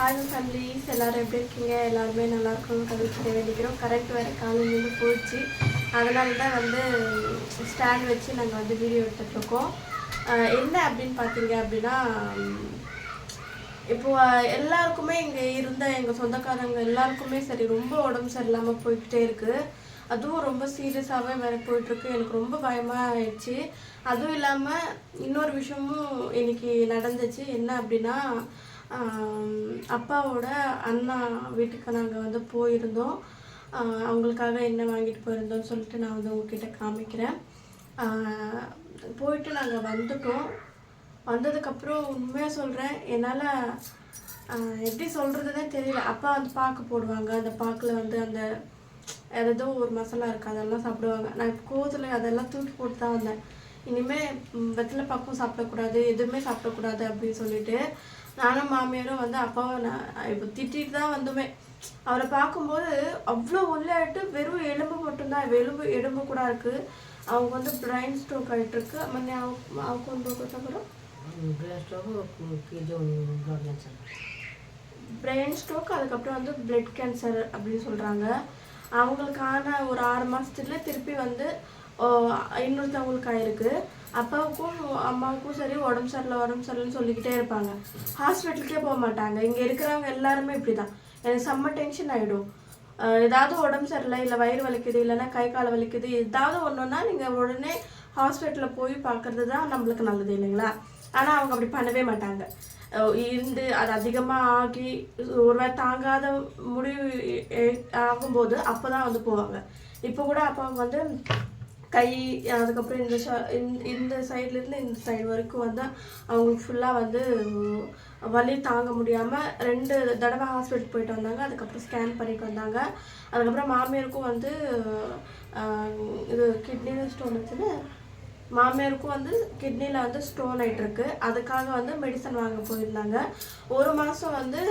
Hi families எல்லோரும் எப்படி இருக்கீங்க? எல்லாருமே நல்லா இருக்கணும்னு கவிக்கிற வேண்டிக்கிறோம் கரெக்ட் வேறு காலையிலேருந்து போயிடுச்சு அதனால தான் வந்து ஸ்டாண்ட் வச்சு நாங்கள் வந்து வீடியோ எடுத்துகிட்ருக்கோம் என்ன அப்படின்னு பார்த்தீங்க அப்படின்னா இப்போது இப்போ எல்லாருக்குமே இங்கே இருந்த எங்கள் சொந்தக்காரங்க எல்லாருக்குமே சரி ரொம்ப உடம்பு சரியில்லாமல் போய்கிட்டே இருக்குது அதுவும் ரொம்ப சீரியஸாகவே வேறு போயிட்டுருக்கு. எனக்கு ரொம்ப பயமாக ஆயிடுச்சு. அதுவும் இல்லாமல் இன்னொரு விஷயமும் இன்னைக்கு நடந்துச்சு. என்ன அப்படின்னா அப்பாவோட அண்ணா வீட்டுக்கு நாங்கள் வந்து போயிருந்தோம். அவங்களுக்காக என்ன வாங்கிட்டு போயிருந்தோம்னு சொல்லிட்டு நான் வந்து உங்ககிட்ட காமிக்கிறேன். போயிட்டு நாங்கள் வந்துட்டோம். வந்ததுக்கப்புறம் உண்மையாக சொல்கிறேன் என்னால் எப்படி சொல்கிறதுனே தெரியல. அப்பா வந்து பாக்கு போடுவாங்க அந்த பாக்கில் வந்து அந்த ஏதோ ஒரு மசாலா இருக்குது அதெல்லாம் சாப்பிடுவாங்க. நான் இப்போ கோவத்தில் அதெல்லாம் தூக்கி போட்டு தான் வந்தேன் இனிமேல் வெத்தலை பாக்கும் சாப்பிடக்கூடாது எதுவுமே சாப்பிடக்கூடாது அப்படின்னு சொல்லிட்டு நானும் மாமியாரும் வந்து அப்பாவை நான் இப்போ திட்டிட்டு தான் வந்துமே அவரை பார்க்கும்போது அவ்வளோ ஒல்லையாயிட்டு வெறும் எலும்பு மட்டும்தான் எலும்பு எலும்பு கூட இருக்குது அவங்க வந்து பிரைன் ஸ்ட்ரோக் ஆகிட்டுருக்கு ಮೊನ್ನೆ ಅವ್ಕು ಒಂದು ಗೊತ್ತಾಗಲ್ಲ ಬ್ರೆಸ್ಟ್ ಇದು ಬ್ಲಡ್ ಕ್ಯಾನ್ಸರ್ பிரெயின் ஸ்ட்ரோக் அதுக்கப்புறம் வந்து பிளட் கேன்சர் அப்படின்னு சொல்கிறாங்க அவங்களுக்கான ஒரு ஆறு மாதத்துல திருப்பி வந்து ஓ, இன்னொருத்தவங்களுக்கு ஆயிருக்கு அப்பாவுக்கும் அம்மாவுக்கும் சரி உடம்பு சரியில்லை உடம்பு சரியில்லைன்னு சொல்லிக்கிட்டே இருப்பாங்க. ஹாஸ்பிட்டலுக்கே போக மாட்டாங்க. இங்கே இருக்கிறவங்க எல்லாருமே இப்படி தான் எனக்கு செம்ம டென்ஷன் ஆகிடும் ஏதாவது உடம்பு சரியில்லை இல்லை வயிறு வலிக்குது இல்லைன்னா கை கால் வலிக்குது ஏதாவது ஒன்றுன்னா நீங்கள் உடனே ஹாஸ்பிட்டலில் போய் பார்க்கறது தான் நம்மளுக்கு நல்லது இல்லைங்களா? ஆனால் அவங்க அப்படி பண்ணவே மாட்டாங்க. இருந்து அது அதிகமாக ஆகி ஒருவேளை தாங்காத முடிவு ஆகும்போது அப்போ தான் வந்து போவாங்க. இப்போ கூட அப்பாவுக்கு வந்து கை அதுக்கப்புறம் இந்த ஷ- இந்த- இந்த சைட்லேருந்து இந்த சைடு வரைக்கும் வந்து அவங்களுக்கு ஃபுல்லாக வந்து வலி தாங்க முடியாமல் ரெண்டு தடவை ஹாஸ்பிட்டல் போயிட்டு வந்தாங்க. அதுக்கப்புறம் ஸ்கேன் பண்ணிட்டு வந்தாங்க. அதுக்கப்புறம் மாமியாருக்கும் வந்து இது கிட்னியில் ஸ்டோன் வச்சுன்னு மாமியாருக்கும் வந்து கிட்னியில் வந்து ஸ்டோன் ஆகிட்டுருக்கு அதுக்காக வந்து மெடிசன் வாங்க போயிருந்தாங்க. ஒரு மாதம் வந்து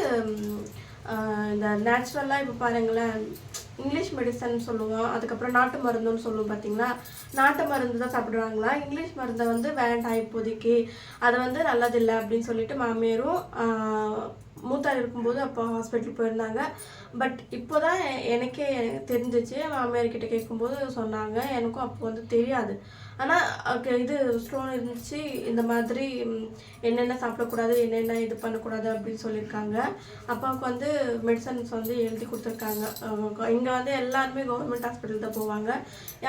இந்த நேச்சுரலாக இப்போ பாருங்களேன் இங்கிலீஷ் மெடிசன் சொல்லுவோம். அதுக்கப்புறம் நாட்டு மருந்துன்னு சொல்லுவோம் பார்த்தீங்களா நாட்டு மருந்து தான் சாப்பிடுவாங்களா? இங்கிலீஷ் மருந்தை வந்து வேண்டாம் இப்போதைக்கு. அது வந்து நல்லதில்லை அப்படின்னு சொல்லிட்டு மாமியாரும் மூத்தார் இருக்கும்போது அப்போ ஹாஸ்பிட்டல் போயிருந்தாங்க. பட் இப்போ தான் எனக்கே தெரிஞ்சிச்சு. மாமியார்கிட்ட கேட்கும்போது சொன்னாங்க. எனக்கும் அப்போ வந்து தெரியாது. ஆனால் இது ஸ்டோன் இருந்துச்சு. இந்த மாதிரி என்னென்ன சாப்பிடக்கூடாது என்னென்ன இது பண்ணக்கூடாது அப்படின்னு சொல்லியிருக்காங்க. அப்பாவுக்கு வந்து மெடிசன்ஸ் வந்து எழுதி கொடுத்துருக்காங்க. இங்கே வந்து எல்லாருமே கவர்மெண்ட் ஹாஸ்பிட்டல் தான் போவாங்க.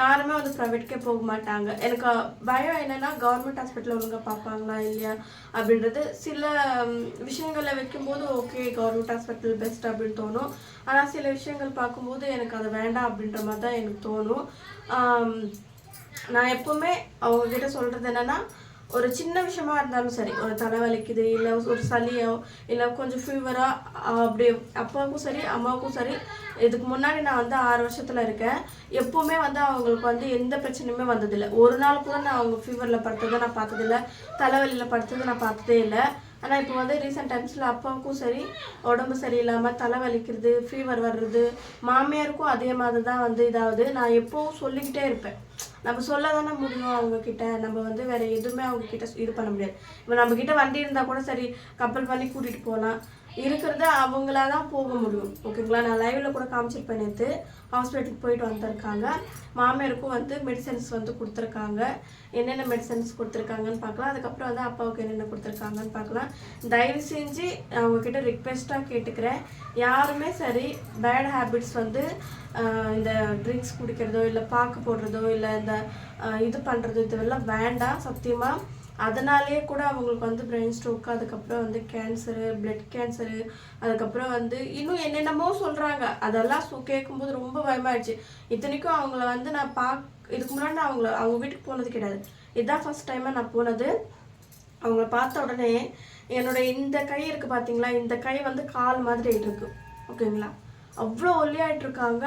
யாருமே வந்து ப்ரைவேட்கே போக மாட்டாங்க. எனக்கு பயம் என்னென்னா கவர்மெண்ட் ஹாஸ்பிட்டல் ஒழுங்காக பார்ப்பாங்களா இல்லையா அப்படின்றது. சில ம், விஷயங்களை வைக்கும்போது ஓகே கவர்மெண்ட் ஹாஸ்பிட்டல் பெஸ்ட் அப்படின்னு தோணும். ஆனால் சில விஷயங்கள் பார்க்கும்போது எனக்கு அது வேண்டாம் அப்படின்ற மாதிரி தான் எனக்கு தோணும். நான் எப்பவுமே அவங்க கிட்ட சொல்றது என்னன்னா ஒரு சின்ன விஷயமா இருந்தாலும் சரி ஒரு தலைவலிக்குது இல்லை ஒரு சளியோ இல்லை கொஞ்சம் ஃபீவரா அப்படி அப்பாவுக்கும் சரி அம்மாவுக்கும் சரி இதுக்கு முன்னாடி நான் வந்து ஆறு வருஷத்துல இருக்கேன். எப்பவுமே வந்து அவங்களுக்கு வந்து எந்த பிரச்சனையுமே வந்ததில்லை. ஒரு நாள் கூட நான் அவங்க ஃபீவரில் படுத்ததை நான் பார்த்ததில்ல. தலைவலியில் படுத்ததை நான் பார்த்ததே இல்லை. ஆனால் இப்போ வந்து ரீசெண்ட் டைம்ஸில் அப்பாவுக்கும் சரி உடம்பு சரியில்லாமல் தலை வலிக்கிறது ஃபீவர் வர்றது மாமியாருக்கும் அதே மாதிரி தான் வந்து இதாவது. நான் எப்போவும் சொல்லிக்கிட்டே இருப்பேன். நம்ம சொல்ல தானே முடியும் அவங்கக்கிட்ட நம்ம வந்து வேறு எதுவுமே அவங்கக்கிட்ட இது பண்ண முடியாது. இப்போ நம்மக்கிட்ட வண்டி இருந்தால் கூட சரி கப்பல் பண்ணி கூட்டிகிட்டு போகலாம் இருக்கிறத அவங்களா தான் போக முடியும். ஓகேங்களா? நான் லைவில் கூட காமிச்சிருப்பேன் நேற்று ஹாஸ்பிட்டலுக்கு போயிட்டு வந்திருக்காங்க. மாமியாருக்கும் வந்து மெடிசன்ஸ் வந்து கொடுத்துருக்காங்க. என்னென்ன மெடிசன்ஸ் கொடுத்துருக்காங்கன்னு பார்க்கலாம். அதுக்கப்புறம் வந்து அப்பாவுக்கு என்னென்ன கொடுத்துருக்காங்கன்னு பார்க்கலாம். தயவு செஞ்சு நான் உங்ககிட்ட ரிக்வெஸ்ட்டாக கேட்டுக்கிறேன். யாருமே சரி பேட் ஹேபிட்ஸ் வந்து இந்த ட்ரிங்க்ஸ் குடிக்கிறதோ இல்லை பாக்கு போடுறதோ இல்லை இந்த இது பண்ணுறதோ இதெல்லாம் வேண்டாம். சத்தியமாக அதனாலேயே கூட அவங்களுக்கு வந்து பிரெயின் ஸ்ட்ரோக் அதுக்கப்புறம் வந்து கேன்சரு பிளட் கேன்சரு அதுக்கப்புறம் வந்து இன்னும் என்னென்னமோ சொல்கிறாங்க அதெல்லாம் சு கேட்கும்போது ரொம்ப பயமாயிடுச்சு. இத்தனைக்கும் அவங்கள வந்து நான் பாக் இதுக்கு முன்னாடி நான் அவங்கள அவங்க வீட்டுக்கு போனது கிடையாது. இதுதான் ஃபர்ஸ்ட் டைமாக நான் போனது. அவங்கள பார்த்த உடனே என்னோட இந்த கை இருக்குது பார்த்தீங்களா இந்த கை வந்து கால் மாதிரி இருக்கு. ஓகேங்களா? அவ்வளோ ஒல்லியாயிட்டு இருக்காங்க.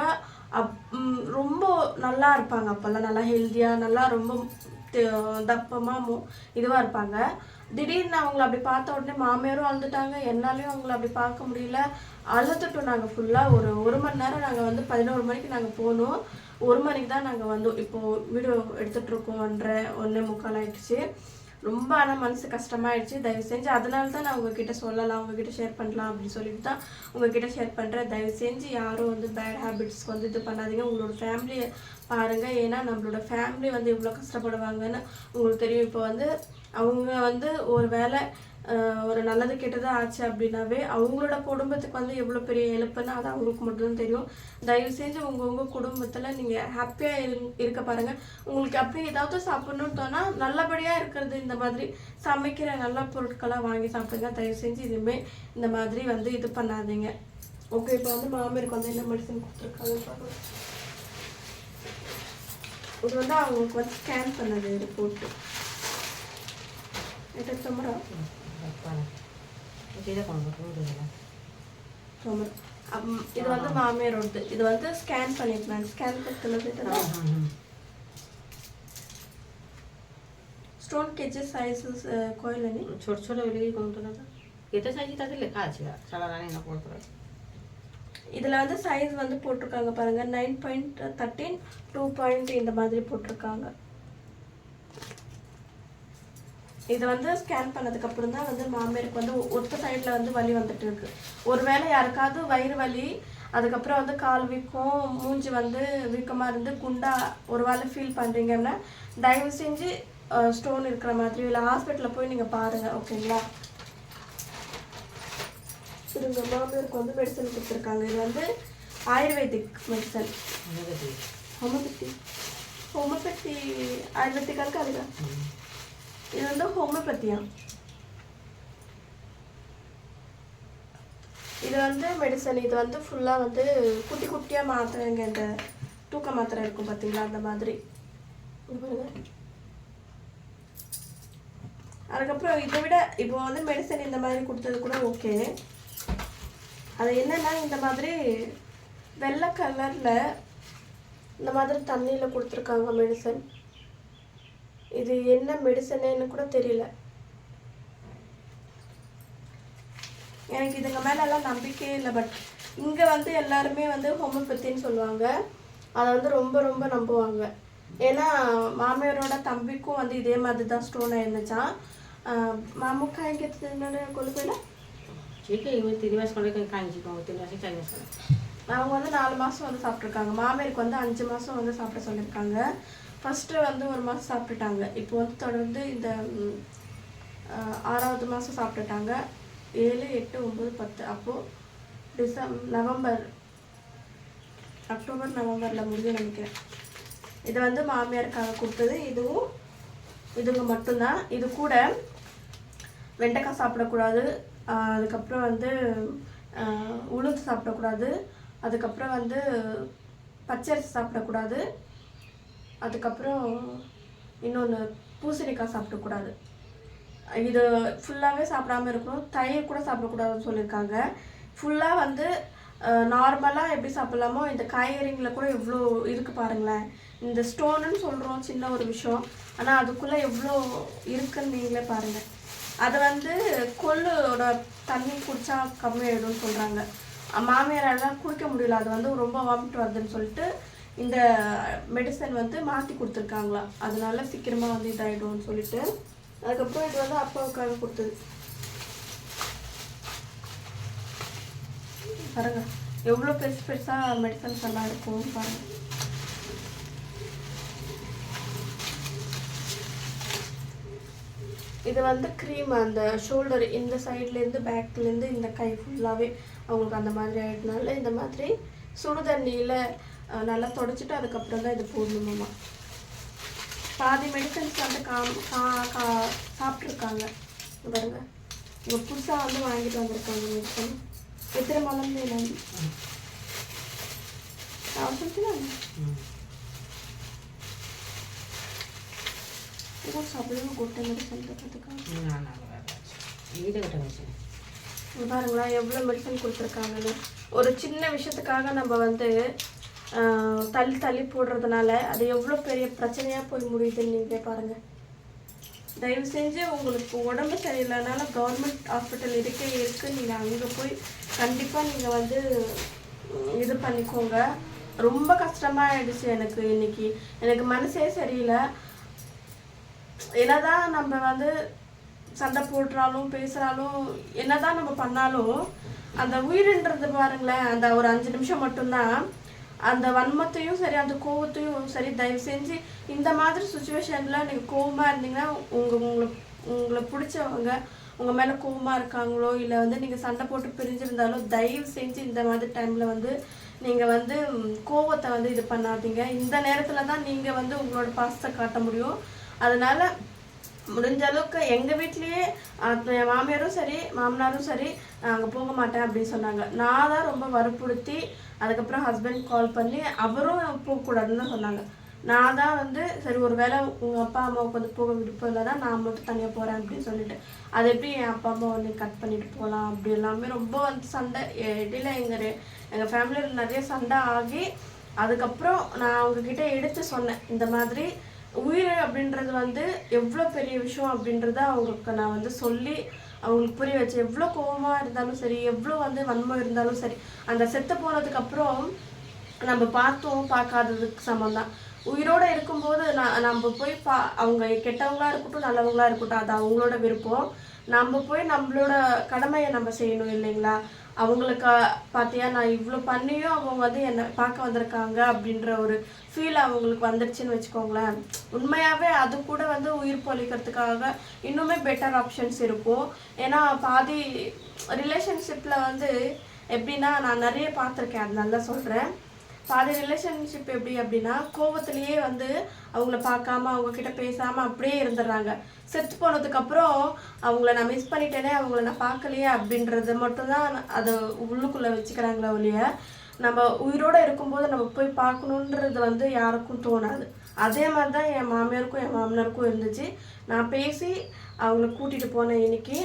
அப் ரொம்ப நல்லா இருப்பாங்க அப்போல்லாம். நல்லா ஹெல்த்தியாக நல்லா ரொம்ப தப்பமாக மு இதுவாக இருப்பாங்க. திடீர்னு அவங்கள அப்படி பார்த்த உடனே மாமியாரும் அழுதுட்டாங்க. என்னாலையும் அவங்கள அப்படி பார்க்க முடியல. அழுதுட்டோம் நாங்கள் ஃபுல்லாக ஒரு ஒரு மணி நேரம் நாங்கள் வந்து பதினோரு மணிக்கு நாங்கள் போனோம். ஒரு மணிக்கு தான் நாங்கள் வந்தோம். இப்போது வீடியோ எடுத்துகிட்டு ஒன்றே முக்கால் ஆயிடுச்சு. ரொம்ப ஆனால் மனசு கஷ்டமாயிடுச்சு. தயவு செஞ்சு அதனால தான் நான் உங்ககிட்ட சொல்லலாம் உங்ககிட்ட ஷேர் பண்ணலாம் அப்படின்னு சொல்லிட்டு தான் உங்ககிட்ட ஷேர் பண்ணுறேன் தயவு செஞ்சு யாரும் வந்து பேட் ஹேபிட்ஸ்க்கு வந்து இது பண்ணாதீங்க. உங்களோட ஃபேமிலியை பாருங்கள் ஏன்னா நம்மளோட ஃபேமிலி வந்து எவ்வளோ கஷ்டப்படுவாங்கன்னு உங்களுக்கு தெரியும். இப்போ வந்து அவங்க வந்து ஒரு வேளை ஒரு நல்லது கெட்டது ஆச்சு அப்படின்னாவே அவங்களோட குடும்பத்துக்கு வந்து எவ்வளோ பெரிய இழப்புன்னு அது அவங்களுக்கு மட்டும்தான் தெரியும். தயவு செஞ்சு உங்கள் உங்கள் குடும்பத்தில் நீங்கள் ஹாப்பியாக இரு இருக்க பாருங்கள் உங்களுக்கு அப்படியே ஏதாவது சாப்பிட்ணுன்னு தோணால் நல்லபடியாக இருக்கிறது இந்த மாதிரி சமைக்கிற நல்ல பொருட்களாக வாங்கி சாப்பிடுங்க. தயவு செஞ்சு இதுமாரி இந்த மாதிரி வந்து இது பண்ணாதீங்க. ஓகே இப்போ வந்து மாமியருக்கு வந்து என்ன மெடிசன் கொடுத்துருக்காங்க இது வந்து அவங்களுக்கு வந்து ஸ்கேன் பண்ணது ரிப்போர்ட்டு எடுத்தோம்னா இதை கொண்டு போடுங்களா তোমরা அம், இது வந்து மாமியாரோடது இது வந்து ஸ்கேன் பண்ணிருந்தாங்க ஸ்கேன் பண்ணது স্টোন কেজি সাইজেস কইলেনি ছোট ছোট হলে কোনটা না এটা সাইজে তাদের লেখা আছে সারা রানী না পড়তে இதில் வந்து சைஸ் வந்து போட்டிருக்காங்க பாருங்க nine point thirteen two point இந்த மாதிரி போட்டிருக்காங்க இது வந்து ஸ்கேன் பண்ணதுக்கு அப்புறம் தான் வந்து மாமியாருக்கு வந்து ஒத்த சைடில் வந்து வலி வந்துட்டு இருக்கு ஒருவேளை யாருக்காவது வயிறு வலி அதுக்கப்புறம் வந்து கால் வீக்கம் மூஞ்சி வந்து வீக்கமாக இருந்து குண்டா ஒரு வேளை ஃபீல் பண்ணுறீங்கன்னா தயவு செஞ்சு ஸ்டோன் இருக்கிற மாதிரி இல்லை ஹாஸ்பிட்டலில் போய் நீங்கள் பாருங்கள் ஓகேங்களா இருங்க மாமியாருக்கு வந்து மெடிசன் கொடுத்துருக்காங்க. இது வந்து ayurvedic medicine homeopathy homeopathy ayurvedic இருக்கு அதுதான். இது வந்து ஹோமியோபதியா இது வந்து மெடிசன் இது வந்து ஃபுல்லாக வந்து குட்டி குட்டியாக மாத்திரைங்க இந்த தூக்க மாத்திரை இருக்கும் பார்த்தீங்களா அந்த மாதிரி. அதுக்கப்புறம் இதை விட இப்போ வந்து மெடிசன் இந்த மாதிரி கொடுத்தது கூட ஓகே அது என்னன்னா இந்த மாதிரி வெள்ளை கலரில் இந்த மாதிரி தண்ணியில் கொடுத்துருக்காங்க மெடிசன் இது என்ன மெடிசனுன்னு கூட தெரியல. எனக்கு இதுங்க மேலெல்லாம் நம்பிக்கையே இல்லை பட் இங்கே வந்து எல்லாருமே வந்து ஹோமியோபத்தின்னு சொல்லுவாங்க. அதை வந்து ரொம்ப ரொம்ப நம்புவாங்க. ஏன்னா மாமியாரோட தம்பிக்கும் வந்து இதே மாதிரி தான் ஸ்டோன் ஆயிருந்துச்சான் மாமுக்கா எங்கே கொழுப்பையில்? அவங்க வந்து நாலு மாதம் வந்து சாப்பிட்ருக்காங்க மாமியருக்கு வந்து அஞ்சு மாதம் வந்து சாப்பிட சொல்லியிருக்காங்க. ஃபஸ்ட்டு வந்து ஒரு மாதம் சாப்பிட்டுட்டாங்க. இப்போ வந்து தொடர்ந்து இந்த ஆறாவது மாதம் சாப்பிட்டுட்டாங்க. ஏழு எட்டு ஒம்பது பத்து. அப்போது டிசம் நவம்பர் அக்டோபர் நவம்பரில் முடியும் நினைக்கிறேன். இது வந்து மாமியாருக்காக கொடுத்தது. இதுவும் இதுங்க மட்டும்தான். இது கூட வெண்டைக்காய் சாப்பிடக்கூடாது. அதுக்கப்புறம் வந்து உளுந்து சாப்பிடக்கூடாது. அதுக்கப்புறம் வந்து பச்சரிசி சாப்பிடக்கூடாது. அதுக்கப்புறம் இன்னொன்று பூசணிக்காய் சாப்பிடக்கூடாது இது ஃபுல்லாகவே சாப்பிடாம இருக்கணும். தயிர் கூட சாப்பிடக்கூடாதுன்னு சொல்லியிருக்காங்க. ஃபுல்லாக வந்து நார்மலாக எப்படி சாப்பிட்லாமோ இந்த காய்கறிங்களில் கூட எவ்வளோ இருக்குது பாருங்களேன். இந்த ஸ்டோனுன்னு சொல்கிறோம் சின்ன ஒரு விஷயம். ஆனால் அதுக்குள்ளே எவ்வளோ இருக்குன்னு நீங்களே பாருங்கள் அதை வந்து கொள்ளோட தண்ணி குடித்தா கம்மியாயிடும்னு சொல்கிறாங்க மாமியாரெல்லாம் குடிக்க முடியல. அது வந்து ரொம்ப வாமிட் வருதுன்னு சொல்லிட்டு இந்த மெடிசன் வந்து மாற்றி கொடுத்துருக்காங்களாம் அதனால சீக்கிரமாக வந்து இதாகிடும்னு சொல்லிட்டு அதுக்கப்புறம் இது வந்து அப்பாவுக்காக கொடுத்தது. பாருங்க எவ்வளோ பெருசு பெருசாக மெடிசன்ஸ் எல்லாம் இருக்கும் பாருங்க. இது வந்து க்ரீம் அந்த ஷோல்டர் இந்த சைட்லேருந்து பேக்லேருந்து இந்த கை ஃபுல்லாகவே அவங்களுக்கு அந்த மாதிரி ஆகிட்டனால இந்த மாதிரி சுடு தண்ணியில் நல்லா தொடச்சிட்டு அதுக்கப்புறம் தான் இது போடணுமாம்மா பாதி மெடிசன்ஸ் வந்து காம் கா கா சாப்பிட்ருக்காங்க பாருங்க. இவங்க புதுசாக வந்து வாங்கிட்டு வந்திருக்காங்க மெடிசன் எத்தனை மலம் வேணும்? சாப்பிடுங்க கொட்டை மெடிசன் பார்த்துக்காங்க பாருங்களா எவ்வளோ மெடிசன் கொடுத்துருக்காங்கன்னு. ஒரு சின்ன விஷயத்துக்காக நம்ம வந்து தள்ளி தள்ளி போடுறதுனால அது எவ்வளோ பெரிய பிரச்சனையாக போய் முடியுதுன்னு நீங்களே பாருங்கள் தயவு செஞ்சு உங்களுக்கு உடம்பு சரியில்லைனாலும் கவர்மெண்ட் ஹாஸ்பிட்டல் இருக்கே. இருக்குது நீங்கள் அங்கே போய் கண்டிப்பாக நீங்கள் வந்து இது பண்ணிக்கோங்க. ரொம்ப கஷ்டமாக ஆயிடுச்சு எனக்கு இன்னைக்கு. எனக்கு மனசே சரியில்லை. என்னதான் நம்ம வந்து சண்டை போடுறாலும் பேசுகிறாலும் என்னதான் நம்ம பண்ணாலும் அந்த உயிரின்றது பாருங்களேன் அந்த ஒரு அஞ்சு நிமிஷம் மட்டும்தான். அந்த வன்மத்தையும் சரி அந்த கோவத்தையும் சரி தயவு செஞ்சு இந்த மாதிரி சுச்சுவேஷனில் நீங்கள் கோவமாக இருந்தீங்கன்னா உங்கள் உங்களை உங்களை பிடிச்சவங்க உங்கள் மேலே கோவமாக இருக்காங்களோ இல்லை வந்து நீங்கள் சண்டை போட்டு பிரிஞ்சிருந்தாலோ தயவு செஞ்சு இந்த மாதிரி டைமில் வந்து நீங்கள் வந்து கோவத்தை வந்து இது பண்ணாதீங்க. இந்த நேரத்தில் தான் நீங்கள் வந்து உங்களோட பாசத்தை காட்ட முடியும். அதனால முடிஞ்ச அளவுக்கு எங்கள் வீட்லேயே என் மாமியாரும் சரி மாமனாரும் சரி அங்கே போக மாட்டேன் அப்படின்னு சொன்னாங்க. நான் தான் ரொம்ப வற்புறுத்தி அதுக்கப்புறம் ஹஸ்பண்ட் கால் பண்ணி அவரும் போகக்கூடாதுன்னு சொன்னாங்க. நான் தான் வந்து சரி ஒரு வேளை உங்கள் அப்பா அம்மாவுக்கு வந்து போக விருப்பம் இல்லைன்னா நான் மட்டும் தனியாக போகிறேன் அப்படின்னு சொல்லிட்டு. அது எப்படி என் அப்பா அம்மா வந்து கட் பண்ணிட்டு போகலாம் அப்படி எல்லாமே ரொம்ப வந்து சண்டை. இடையில எங்கள் எங்கள் ஃபேமிலியில் நிறைய சண்டை ஆகி அதுக்கப்புறம் நான் அவங்கக்கிட்ட எடுத்து சொன்னேன். இந்த மாதிரி உயிர் அப்படின்றது வந்து எவ்வளோ பெரிய விஷயம் அப்படின்றத அவங்களுக்கு நான் வந்து சொல்லி அவங்களுக்கு புரிய வச்சு எவ்வளோ கோவமாக இருந்தாலும் சரி எவ்வளோ வந்து வன்மம் இருந்தாலும் சரி அந்த செத்து போனதுக்கப்புறம் நம்ம பார்த்தோம் பார்க்காததுக்கு சமம் தான் உயிரோடு இருக்கும்போது நான் நம்ம போய் பா அவங்க கெட்டவங்களா இருக்கட்டும் நல்லவங்களா இருக்கட்டும் அது அவங்களோட விருப்பம். நம்ம போய் நம்மளோட கடமையை நம்ம செய்யணும் இல்லைங்களா? அவங்களுக்கு பார்த்தியா நான் இவ்வளோ பண்ணியும் அவங்க வந்து என்னை பார்க்க வந்திருக்காங்க அப்படின்ற ஒரு ஃபீல் அவங்களுக்கு வந்துடுச்சுன்னு வச்சுக்கோங்களேன். உண்மையாகவே அது கூட வந்து உயிர் பொழிக்கிறதுக்காக இன்னுமே பெட்டர் ஆப்ஷன்ஸ் இருக்கும். ஏன்னா பாதி ரிலேஷன்ஷிப்பில் வந்து எப்படின்னா நான் நிறைய பார்த்துருக்கேன் அது நல்லா சொல்கிறேன் பாதி ரிலேஷன்ஷிப் எப்படி அப்படின்னா கோபத்திலேயே வந்து அவங்கள பார்க்காம அவங்க கிட்ட அப்படியே இருந்துடுறாங்க. செத்து போனதுக்கப்புறம் அவங்கள நான் மிஸ் பண்ணிட்டேனே அவங்கள நான் பார்க்கலையே அப்படின்றது மட்டும்தான் அதை உள்ளுக்குள்ளே வச்சுக்கிறாங்களே ஒழிய நம்ம உயிரோட இருக்கும்போது நம்ம போய் பார்க்கணுன்றது வந்து யாருக்கும் தோணாது. அதே மாதிரி தான் என் மாமியாருக்கும் என் மாமனாருக்கும் இருந்துச்சு. நான் பேசி அவங்கள கூட்டிகிட்டு போனேன் இன்னைக்கு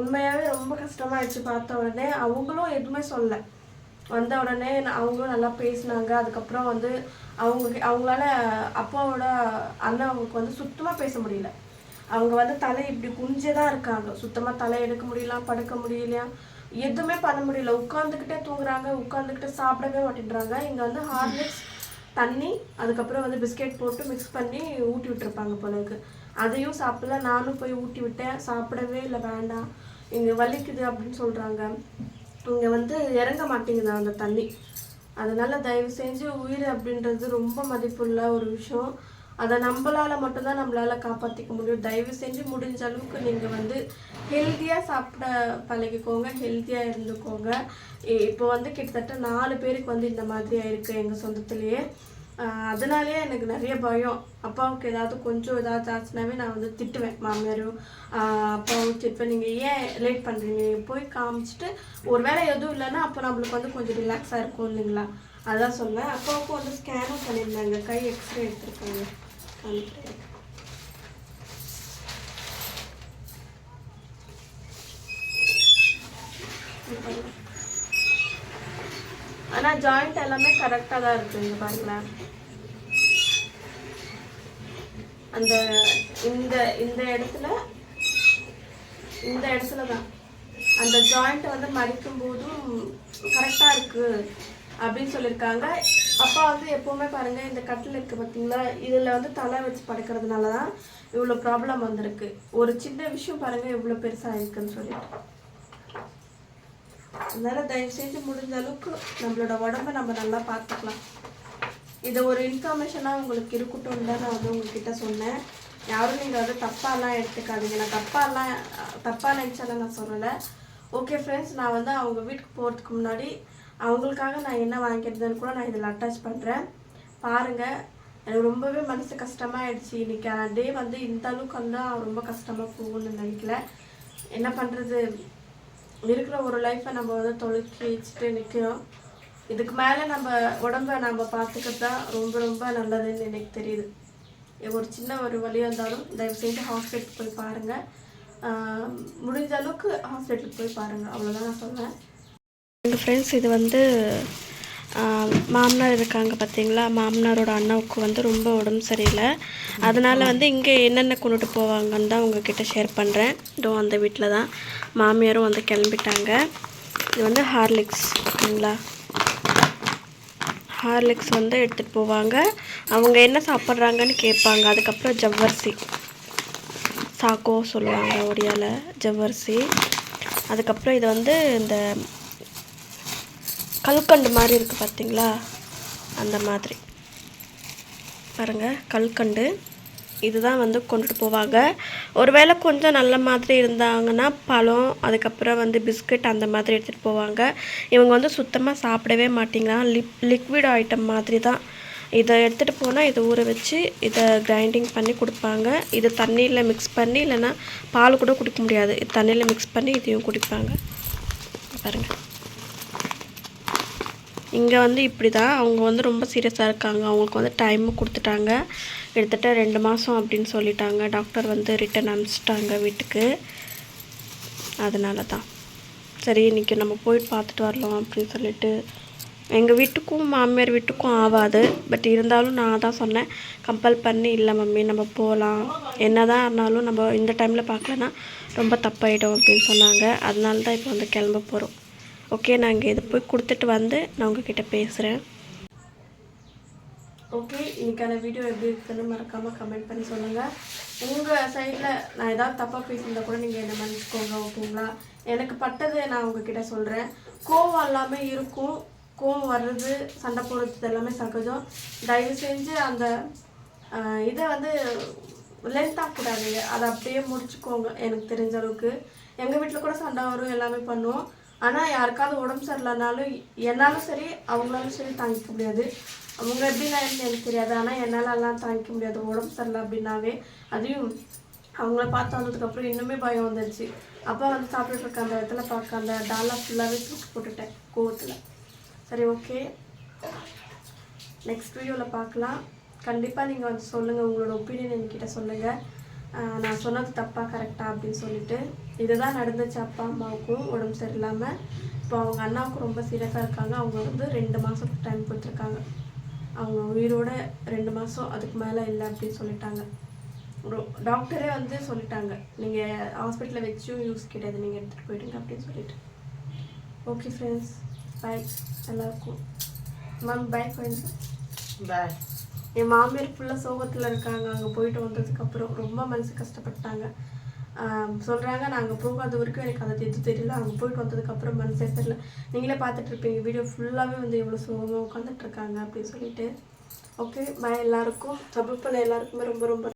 உண்மையாகவே ரொம்ப கஷ்டமாயிடுச்சு பார்த்த உடனே அவங்களும் எதுவுமே சொல்லலை. வந்த உடனே அவங்களும் நல்லா பேசினாங்க. அதுக்கப்புறம் வந்து அவங்க அவங்களால அப்பாவோட அண்ணாவுக்கு வந்து சுத்தமாக பேச முடியல. அவங்க வந்து தலை இப்படி குஞ்சே தான் இருக்காங்க. சுத்தமாக தலை எடுக்க முடியல படுக்க முடியலையா எதுவுமே பண்ண முடியல. உட்காந்துக்கிட்டே தூங்குறாங்க. உட்காந்துக்கிட்டே சாப்பிடவே மாட்டேன்றாங்க. இங்கே வந்து ஹார்லிக்ஸ் தண்ணி அதுக்கப்புறம் வந்து பிஸ்கெட் போட்டு மிக்ஸ் பண்ணி ஊட்டி விட்டுருப்பாங்க பொண்ணுக்கு அதையும் சாப்பிடல. நானும் போய் ஊட்டி விட்டேன். சாப்பிடவே இல்லை. வேண்டாம். இங்கே வலிக்குது அப்படின்னு சொல்கிறாங்க இங்கே வந்து இறங்க மாட்டேங்குது அந்த தண்ணி. அதனால் தயவு செஞ்சு உயிர் அப்படின்றது ரொம்ப மதிப்புள்ள ஒரு விஷயம். அதை நம்மளால் மட்டும்தான் நம்மளால் காப்பாற்றிக்க முடியும். தயவு செஞ்சு முடிஞ்ச அளவுக்கு நீங்கள் வந்து ஹெல்த்தியாக சாப்பிட பழகிக்கோங்க. ஹெல்த்தியாக இருந்துக்கோங்க. இப்போ வந்து கிட்டத்தட்ட நாலு பேருக்கு வந்து இந்த மாதிரி ஆயிருக்கு எங்கள் சொந்தத்துலேயே. அதனாலேயே எனக்கு நிறைய பயம். அப்பாவுக்கு ஏதாவது கொஞ்சம் ஏதாவது ஆச்சுனாவே நான் வந்து திட்டுவேன் மாமியாரும் அப்பாவும் திட்டுவேன். நீங்கள் ஏன் லேட் பண்ணுறீங்க போய் காமிச்சிட்டு ஒரு வேளை எதுவும் இல்லைன்னா அப்போ நம்மளுக்கு வந்து கொஞ்சம் ரிலாக்ஸாக இருக்கும் இல்லைங்களா? அதான் சொன்னேன். அப்பாவுக்கும் வந்து ஸ்கேனும் பண்ணியிருந்தாங்க. கை எக்ஸ்ரே எடுத்திருக்காங்க. அனுப்பிட்டு ஆனால் ஜாயிண்ட் எல்லாமே கரெக்டாக தான் இருக்குது இங்கே பாருங்களேன். அந்த இந்த இந்த இடத்துல இந்த இடத்துல தான். அந்த ஜாயிண்ட் வந்து மடிக்கும் போதும் கரெக்டாக இருக்கு அப்படின்னு சொல்லியிருக்காங்க. அப்பா வந்து எப்போவுமே பாருங்கள் இந்த கட்டில் இருக்குது பார்த்தீங்களா இதில் வந்து தலை வச்சு படுக்கிறதுனால தான் இவ்வளோ ப்ராப்ளம் வந்திருக்கு. ஒரு சின்ன விஷயம் பாருங்கள் இவ்வளோ பெருசாக இருக்குன்னு சொல்லிட்டு. அதனால் தயவு செஞ்சு முடிஞ்ச அளவுக்கு நம்மளோட உடம்ப நம்ம நல்லா பார்த்துக்கலாம். இதை ஒரு இன்ஃபர்மேஷனாக உங்களுக்கு இருக்கட்டும் தான் நான் வந்து உங்ககிட்ட சொன்னேன். யாரும் நீங்கள் வந்து தப்பாலாம் எடுத்துக்காதீங்க. நான் தப்பாலாம் தப்பாக நினச்சாலும் நான் சொல்லலை. ஓகே ஃப்ரெண்ட்ஸ் நான் வந்து அவங்க வீட்டுக்கு போகிறதுக்கு முன்னாடி அவங்களுக்காக நான் என்ன வாங்கிக்கிறதுன்னு கூட நான் இதில் அட்டாச் பண்ணுறேன் பாருங்கள் எனக்கு ரொம்பவே மனசு கஷ்டமாயிடுச்சு. இன்னைக்கு டே வந்து இந்த அளவுக்கு வந்து ரொம்ப கஷ்டமாக போகும்னு நினைக்கல. என்ன பண்ணுறது இருக்கிற ஒரு லைஃப்பை நம்ம வந்து தொலைக்கி வச்சுட்டு நிற்கிறோம் இதுக்கு மேலே நம்ம உடம்ப நம்ம பார்த்துக்கிறது தான் ரொம்ப ரொம்ப நல்லதுன்னு எனக்கு தெரியுது. ஒரு சின்ன ஒரு வழியாக வந்தாலும் தயவு செஞ்சு ஹாஸ்பிட்டல் போய் பாருங்கள் முடிஞ்ச அளவுக்கு ஹாஸ்பிட்டலுக்கு போய் பாருங்கள் அவ்வளோதான் நான் சொல்லுவேன் எங்கள் ஃப்ரெண்ட்ஸ் இது வந்து மாமனார் இருக்காங்க பார்த்தீங்களா? மாமனாரோட அண்ணாவுக்கு வந்து ரொம்ப உடம்பு சரியில்லை. அதனால் வந்து இங்கே என்னென்ன கொண்டுட்டு போவாங்கன்னு தான் உங்ககிட்ட ஷேர் பண்ணுறேன் இதோ அந்த வீட்டில் தான் மாமியாரும் வந்து கிளம்பிட்டாங்க. இது வந்து ஹார்லிக்ஸ் ஓகேங்களா ஹார்லிக்ஸ் வந்து எடுத்துகிட்டு போவாங்க. அவங்க என்ன சாப்பிட்றாங்கன்னு கேட்பாங்க. அதுக்கப்புறம் ஜவ்வரிசி. சாக்கோ சொல்லுவாங்க ஒடியாவில் ஜவ்வரிசி. அதுக்கப்புறம் இது வந்து இந்த கல்கண்டு மாதிரி இருக்குது பார்த்தீங்களா அந்த மாதிரி. பாருங்கள் கல்கண்டு. இதுதான் வந்து கொண்டுட்டு போவாங்க. ஒருவேளை கொஞ்சம் நல்ல மாதிரி இருந்தாங்கன்னா பழம் அதுக்கப்புறம் வந்து பிஸ்கட் அந்த மாதிரி எடுத்துகிட்டு போவாங்க. இவங்க வந்து சுத்தமாக சாப்பிடவே மாட்டிங்களா? லிப் லிக்விட் ஐட்டம் மாதிரி தான் இதை எடுத்துகிட்டு போனால் இதை ஊற வச்சு இதை கிரைண்டிங் பண்ணி கொடுப்பாங்க. இது தண்ணியில் மிக்ஸ் பண்ணி இல்லைன்னா பால் கூட குடிக்க முடியாது. இது தண்ணியில் மிக்ஸ் பண்ணி இதையும் குடிப்பாங்க. பாருங்கள் இங்கே வந்து இப்படி தான் அவங்க வந்து ரொம்ப சீரியஸாக இருக்காங்க. அவங்களுக்கு வந்து டைமும் கொடுத்துட்டாங்க. கிட்டத்தட்ட ரெண்டு மாதம் அப்படின்னு சொல்லிட்டாங்க. டாக்டர் வந்து ரிட்டன் அனுப்பிச்சிட்டாங்க வீட்டுக்கு. அதனால தான் சரி இன்றைக்கி நம்ம போயிட்டு பார்த்துட்டு வரலாம் அப்படின்னு சொல்லிட்டு. எங்கள் வீட்டுக்கும் மாமியார் வீட்டுக்கும் ஆகாது. பட் இருந்தாலும் நான் தான் சொன்னேன் கம்பல் பண்ணி இல்லை மம்மி நம்ம போகலாம். என்ன தான் இருந்தாலும் நம்ம இந்த டைமில் பார்க்கலன்னா ரொம்ப தப்பாயிடும் அப்படின்னு சொன்னாங்க. அதனால தான் இப்போ வந்து கிளம்ப போகிறோம் ஓகே நான் இங்கே இதை போய் கொடுத்துட்டு வந்து நான் உங்ககிட்ட பேசுகிறேன் ஓகே இன்றைக்கான வீடியோ எப்படி இருக்குன்னு மறக்காமல் கமெண்ட் பண்ணி சொல்லுங்கள் உங்கள் சைடில் நான் ஏதாவது தப்பாக பேசியிருந்தால் கூட நீங்கள் என்ன மன்னிச்சுக்கோங்க ஓகேங்களா எனக்கு பட்டதை நான் உங்ககிட்ட சொல்கிறேன் கோவம் எல்லாமே இருக்கும். கோவம் வர்றது சண்டை போடுறது எல்லாமே சகஜம். தயவு செஞ்சு அந்த இதை வந்து லென்த் ஆகக்கூடாது அதை அப்படியே முடிச்சுக்கோங்க எனக்கு தெரிஞ்ச அளவுக்கு. எங்கள் வீட்டில் கூட சண்டை வரும் எல்லாமே பண்ணுவோம். ஆனால் யாருக்காவது உடம்பு சரியில்லைனாலும் என்னாலும் சரி அவங்களாலும் சரி தாங்கிக்க முடியாது. அவங்க எப்படின்னா எனக்கு தெரியாது. ஆனால் என்னாலலாம் தாங்கிக்க முடியாது. உடம்பு சரியில்லை அப்படின்னாவே அதையும் அவங்கள பார்த்து வந்ததுக்கப்புறம் இன்னுமே பயம் வந்துடுச்சு அப்பா வந்து சாப்பிட்டுட்டு இருக்க அந்த இடத்துல பார்க்க அந்த டாலா ஃபுல்லாகவே தூக்கி போட்டுட்டேன் கோவத்தில். சரி ஓகே. நெக்ஸ்ட் வீடியோவில் பார்க்கலாம். கண்டிப்பாக நீங்கள் வந்து சொல்லுங்கள் உங்களோட ஒப்பீனியன் என்கிட்ட சொல்லுங்கள் நான் சொன்னது தப்பாக கரெக்டாக அப்படின்னு சொல்லிட்டு. இதுதான் நடந்துச்சு அப்பா அம்மாவுக்கும் உடம்பு சரியில்லாமல் இப்போ அவங்க அண்ணாவுக்கும் ரொம்ப சீரியஸாக இருக்காங்க. அவங்க வந்து ரெண்டு மாதத்துக்கு டைம் கொடுத்துருக்காங்க. அவங்க உயிரோட ரெண்டு மாதம் அதுக்கு மேலே இல்லை அப்படின்னு சொல்லிட்டாங்க. டாக்டரே வந்து சொல்லிட்டாங்க. நீங்கள் ஹாஸ்பிட்டலில் வச்சும் யூஸ் கிடையாது. நீங்கள் எடுத்துகிட்டு போயிடுங்க அப்படின்னு சொல்லிட்டு. ஓகே ஃப்ரெண்ட்ஸ் பாய் எல்லாருக்கும். மேம் பாய் ஃப்ரெண்ட்ஸ் பாய் என் மாமியார் ஃபுல்லாக சோகத்தில் இருக்காங்க. அங்கே போயிட்டு வந்ததுக்கப்புறம் ரொம்ப மனசு கஷ்டப்பட்டாங்க. சொல்கிறாங்க நாங்கள் போகாத வரைக்கும் எனக்கு அதை எது தெரியல. அங்கே போயிட்டு வந்ததுக்கப்புறம் மனசே தெரியல. நீங்களே பார்த்துட்ருப்பீங்க வீடியோ ஃபுல்லாகவே வந்து எவ்வளோ சோகமாக உட்காந்துட்ருக்காங்க அப்படின்னு சொல்லிட்டு. ஓகே பாய் எல்லாருக்கும். சப்போர்ட் பண்ண எல்லாருக்குமே ரொம்ப ரொம்ப